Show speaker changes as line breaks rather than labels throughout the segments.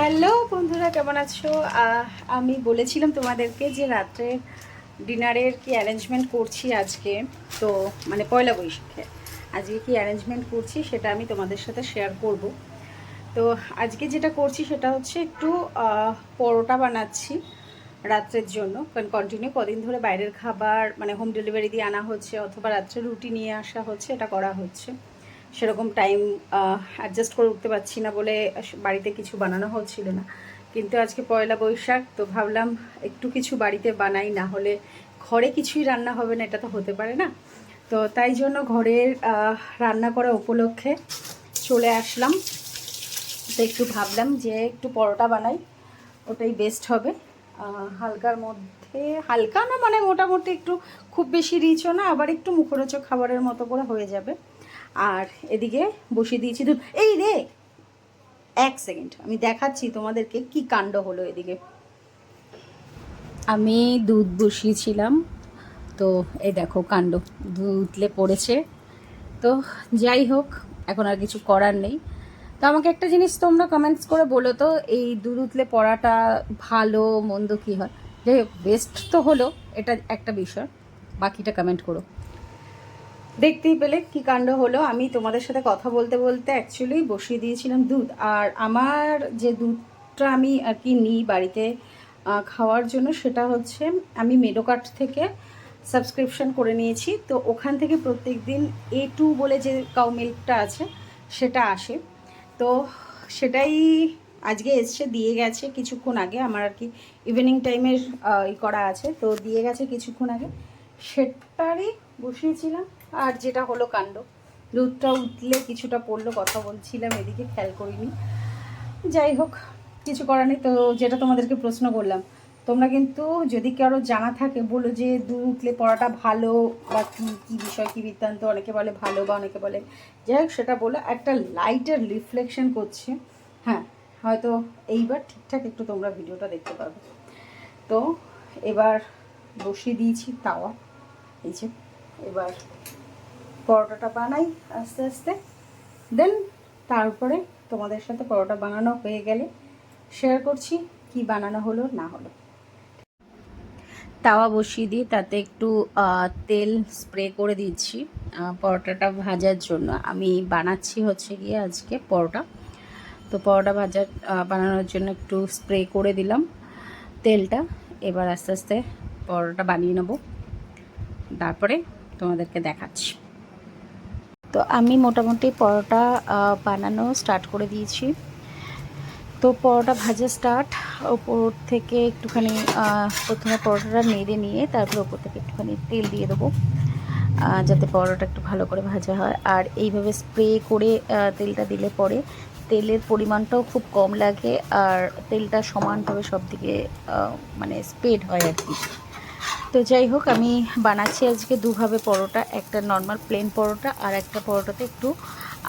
Hello বন্ধুরা, কেমন আছো? আমি বলেছিলাম তোমাদেরকে যে রাত্রে ডিনারের কি অ্যারেঞ্জমেন্ট করছি আজকে। তো মানে পয়লা বৈশাখে আজকে কি অ্যারেঞ্জমেন্ট করছি সেটা আমি তোমাদের সাথে শেয়ার করব। তো, আজকে যেটা করছি সেটা হচ্ছে একটু পরোটা বানাচ্ছি রাত্রের জন্য। কারণ কন্টিনিউ কদিন ধরে বাইরের খাবার মানে হোম ডেলিভারি দিয়ে আনা হচ্ছে অথবা রাত্রে রুটি নিয়ে আসা হচ্ছে, এটা করা হচ্ছে। সেরকম টাইম অ্যাডজাস্ট করে উঠতে পারছি না বলে বাড়িতে কিছু বানানো হচ্ছিল না। কিন্তু আজকে পয়লা বৈশাখ, তো ভাবলাম একটু কিছু বাড়িতে বানাই, না হলে ঘরে কিছুই রান্না হবে না, এটা তো হতে পারে না। তো তাই জন্য ঘরের রান্না করা উপলক্ষে চলে আসলাম। তো একটু ভাবলাম যে একটু পরোটা বানাই, ওটাই বেস্ট হবে। হালকার মধ্যে, হালকা না মানে মোটামুটি একটু খুব বেশি রিচও না, আবার একটু মুখরোচক খাবারের মতো করে হয়ে যাবে। আর এদিকে বসিয়ে দিয়েছি। দুধ এই রে! এক সেকেন্ড, আমি দেখাচ্ছি তোমাদেরকে কি কাণ্ড হলো এদিকে। আমি দুধ বসিয়েছিলাম, তো এই দেখো কাণ্ড দুধ পড়েছে। তো যাই হোক, এখন আর কিছু করার নেই। তো আমাকে একটা জিনিস তোমরা কমেন্টস করে বলো তো, এই দুধ উতলে পড়াটা ভালো, মন্দ কী হয়? যাই হোক বেস্ট তো হলো, এটা একটা বিষয়, বাকিটা কমেন্ট করো। দেখতেই পেলে কি কাণ্ড হলো। আমি তোমাদের সাথে কথা বলতে বলতে অ্যাকচুয়ালি বসিয়ে দিয়েছিলাম দুধ। আর আমার যে দুধটা আমি আর কি নিই বাড়িতে খাওয়ার জন্য সেটা হচ্ছে আমি মেডোকার্ট থেকে সাবস্ক্রিপশন করে নিয়েছি। তো ওখান থেকে প্রত্যেক দিন এ টু বলে যে কাউ মিল্কটা আছে সেটা আসে। তো সেটাই আজকে এসছে, দিয়ে গেছে কিছুক্ষণ আগে। আমার আর কি ইভিনিং টাইমের ই করা আছে। তো দিয়ে গেছে কিছুক্ষণ আগে। সেটারই বসিয়েছিলাম। আর যেটা হলো কাণ্ড, দুধটা উঠলে কিছুটা পড়ল, কথা বলছিলাম, এদিকে খেয়াল করিনি। যাই হোক, কিছু করার নেই। তো যেটা তোমাদেরকে প্রশ্ন করলাম, তোমরা কিন্তু যদি কারও জানা থাকে, বলো যে দুধ উঠলে পড়াটা ভালো বা কী কী বিষয়, কী বৃত্তান্ত, অনেকে বলে ভালো বা অনেকে বলে, যাই হোক, সেটা বলো একটা লাইটের রিফ্লেকশন করছে। হ্যাঁ হয়তো এইবার ঠিকঠাক একটু তোমরা ভিডিওটা দেখতে পাবে তো এবার বসিয়ে দিয়েছি তাওয়া, এই যে। এবার পরোটাটা বানাই আস্তে আস্তে। দেন তারপরে তোমাদের সাথে পরোটা বানানো হয়ে গেলে শেয়ার করছি কি বানানো হলো না হলো। তাওয়া বসিয়ে দিই তাতে একটু তেল স্প্রে করে দিচ্ছি পরোটাটা ভাজার জন্য। আমি বানাচ্ছি হচ্ছে গিয়ে আজকে পরোটা। তো পরোটা ভাজার বানানোর জন্য একটু স্প্রে করে দিলাম তেলটা। এবার আস্তে আস্তে পরোটা বানিয়ে নেব। তারপরে তোমাদেরকে দেখাচ্ছি। তো আমি মোটামুটি পরোটা বানানো স্টার্ট করে দিয়েছি। তো পরোটা ভাজা স্টার্ট ওপর থেকে একটুখানি প্রথমে পরোটাটা নেড়ে নিয়ে তারপর ওপর থেকে একটুখানি তেল দিয়ে দেবো যাতে পরোটা একটু ভালো করে ভাজা হয়। আর এইভাবে স্প্রে করে তেলটা দিলে পরে তেলের পরিমাণটাও খুব কম লাগে, আর তেলটা সমানভাবে সব দিকে মানে স্প্রেড হয় আর কি। তো যাই হোক, আমি বানাচ্ছি আজকে দুভাবে পরোটা, একটা নর্মাল প্লেন পরোটা আর একটা পরোটাতে একটু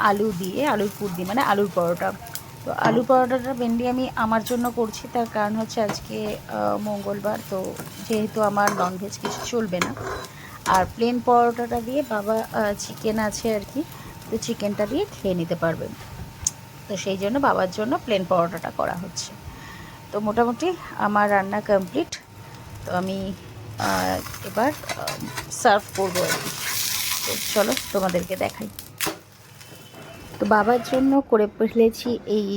আলু দিয়ে, আলুর পুর দিয়ে মানে আলুর পরোটা। তো আলু পরোটাটা মেনলি আমি আমার জন্য করছি, তার কারণ হচ্ছে আজকে মঙ্গলবার, তো যেহেতু আমার ননভেজ কিছু চলবে না। আর প্লেন পরোটাটা দিয়ে বাবা চিকেন আছে আর কি, তো চিকেনটা দিয়ে খেয়ে নিতে পারবে। তো সেই জন্য বাবার জন্য প্লেন পরোটাটা করা হচ্ছে। তো মোটামুটি আমার রান্না কমপ্লিট তো আমি এবার সার্ভ করব আর চলো তোমাদেরকে দেখাই। তো বাবার জন্য করে ফেলেছি এই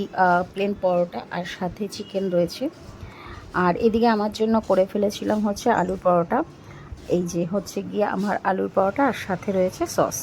প্লেন পরোটা আর সাথে চিকেন রয়েছে। আর এদিকে আমার জন্য করে ফেলেছিলাম হচ্ছে আলুর পরোটা। এই যে হচ্ছে গিয়ে আমার আলুর পরোটা আর সাথে রয়েছে সস